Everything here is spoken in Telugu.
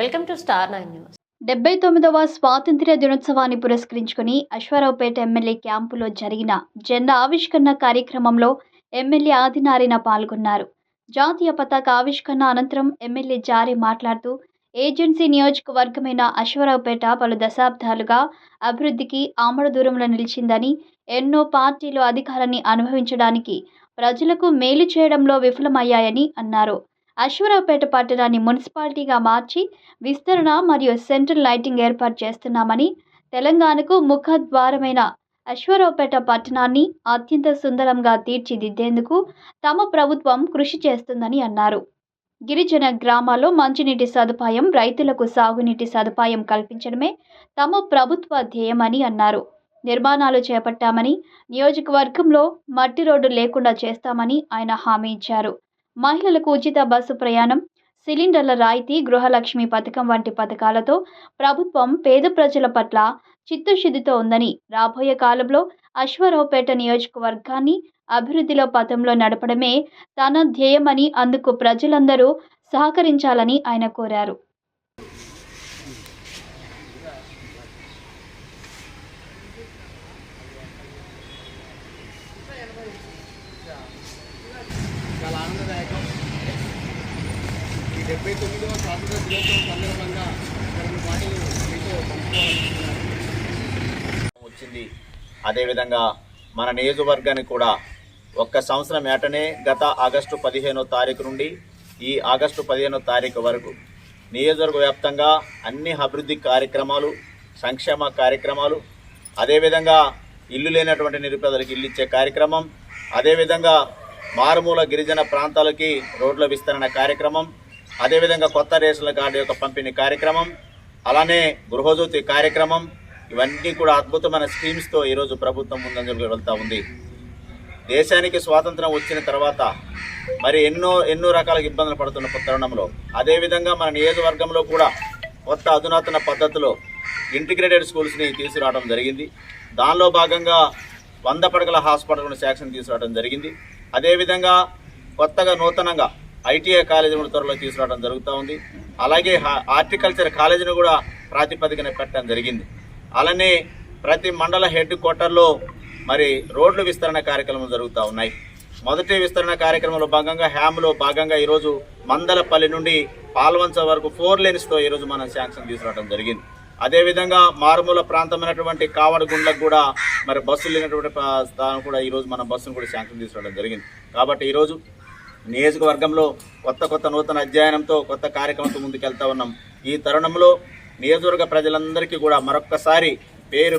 Welcome to Star Nine News. డెబ్బై తొమ్మిదవ స్వాతంత్ర్య దినోత్సవాన్ని పురస్కరించుకుని అశ్వారావుపేట ఎమ్మెల్యే క్యాంపులో జరిగిన జెండా ఆవిష్కరణ కార్యక్రమంలో ఎమ్మెల్యే ఆదినారిన పాల్గొన్నారు. జాతీయ పతాక ఆవిష్కరణ అనంతరం ఎమ్మెల్యే జారీ మాట్లాడుతూ ఏజెన్సీ నియోజకవర్గమైన అశ్వారావుపేట పలు దశాబ్దాలుగా అభివృద్ధికి ఆమడ దూరంలో నిలిచిందని ఎన్నో పార్టీలు అధికారాన్ని అనుభవించడానికి ప్రజలకు మేలు చేయడంలో విఫలమయ్యాయని అన్నారు. అశ్వరావుపేట పట్టణాన్ని మున్సిపాలిటీగా మార్చి విస్తరణ మరియు సెంట్రల్ లైటింగ్ ఏర్పాటు చేస్తున్నామని తెలంగాణకు ముఖద్వారమైన అశ్వరావుపేట పట్టణాన్ని అత్యంత సుందరంగా తీర్చిదిద్దేందుకు తమ ప్రభుత్వం కృషి చేస్తుందని అన్నారు. గిరిజన గ్రామాల్లో మంచినీటి సదుపాయం రైతులకు సాగునీటి సదుపాయం కల్పించడమే తమ ప్రభుత్వ ధ్యేయమని అన్నారు. నిర్మాణాలు చేపట్టామని నియోజకవర్గంలో మట్టి రోడ్డు లేకుండా చేస్తామని ఆయన హామీ ఇచ్చారు. మహిళలకు ఉచిత బస్సు ప్రయాణం సిలిండర్ల రాయితీ గృహలక్ష్మి పథకం వంటి పథకాలతో ప్రభుత్వం పేద ప్రజల పట్ల చిత్తశుద్ధితో ఉందని రాబోయే కాలంలో అశ్వరావుపేట నియోజకవర్గాన్ని అభివృద్ధిలో పథంలో నడపడమే తన ధ్యేయమని అందుకు ప్రజలందరూ సహకరించాలని ఆయన కోరారు. డెబ్బై తొమ్మిదవ స్వాతంత్ర దినోత్సవం సందర్భంగా రెండు పాటలు మీతో వచ్చింది. అదేవిధంగా మన నియోజకవర్గానికి కూడా ఒక్క సంవత్సరం ఏటనే గత ఆగస్టు పదిహేనో తారీఖు నుండి ఈ ఆగస్టు పదిహేనో తారీఖు వరకు నియోజకవర్గ వ్యాప్తంగా అన్ని అభివృద్ధి కార్యక్రమాలు సంక్షేమ కార్యక్రమాలు అదేవిధంగా ఇల్లు లేనటువంటి నిరుపేదలకు ఇల్లు ఇచ్చే కార్యక్రమం అదేవిధంగా మారుమూల గిరిజన ప్రాంతాలకి రోడ్ల విస్తరణ కార్యక్రమం అదేవిధంగా కొత్త రేషన్ల కార్డు యొక్క పంపిణీ కార్యక్రమం అలానే గృహజ్యోతి కార్యక్రమం ఇవన్నీ కూడా అద్భుతమైన స్కీమ్స్తో ఈరోజు ప్రభుత్వం ముందంజలు వెళ్తూ ఉంది. దేశానికి స్వాతంత్రం వచ్చిన తర్వాత మరి ఎన్నో ఎన్నో రకాల ఇబ్బందులు పడుతున్న తరుణంలో అదేవిధంగా మన నియోజకవర్గంలో కూడా కొత్త అధునాతన పద్ధతిలో ఇంటిగ్రేటెడ్ స్కూల్స్ని తీసుకురావడం జరిగింది. దానిలో భాగంగా వంద పడకల హాస్పిటల్ను శాంక్షన్ తీసుకురావడం జరిగింది. అదేవిధంగా కొత్తగా నూతనంగా ఐటీఐ కాలేజీని త్వరలో తీసుకురావడం జరుగుతూ ఉంది. అలాగే హార్టికల్చర్ కాలేజీని కూడా ప్రాతిపదికన పెట్టడం జరిగింది. అలానే ప్రతి మండల హెడ్ క్వార్టర్లో మరి రోడ్లు విస్తరణ కార్యక్రమాలు జరుగుతూ ఉన్నాయి. మొదటి విస్తరణ కార్యక్రమంలో భాగంగా హ్యామ్లో భాగంగా ఈరోజు మందలపల్లి నుండి పాల్వంచ వరకు ఫోర్ లేన్స్తో ఈరోజు మనం శాంక్షన్ తీసుకురావడం జరిగింది. అదేవిధంగా మారుమూల ప్రాంతమైనటువంటి కావడగుండ్లకు కూడా మరి బస్సులు లేనటువంటి స్థానం కూడా ఈరోజు మన బస్సును కూడా శాంక్షన్ తీసుకురావడం జరిగింది. కాబట్టి ఈరోజు నియోజకవర్గంలో కొత్త కొత్త నూతన అధ్యయనంతో కొత్త కార్యక్రమంతో ముందుకెళ్తా ఉన్నాం. ఈ తరుణంలో నియోజకవర్గ ప్రజలందరికీ కూడా మరొక్కసారి పేరు పేరు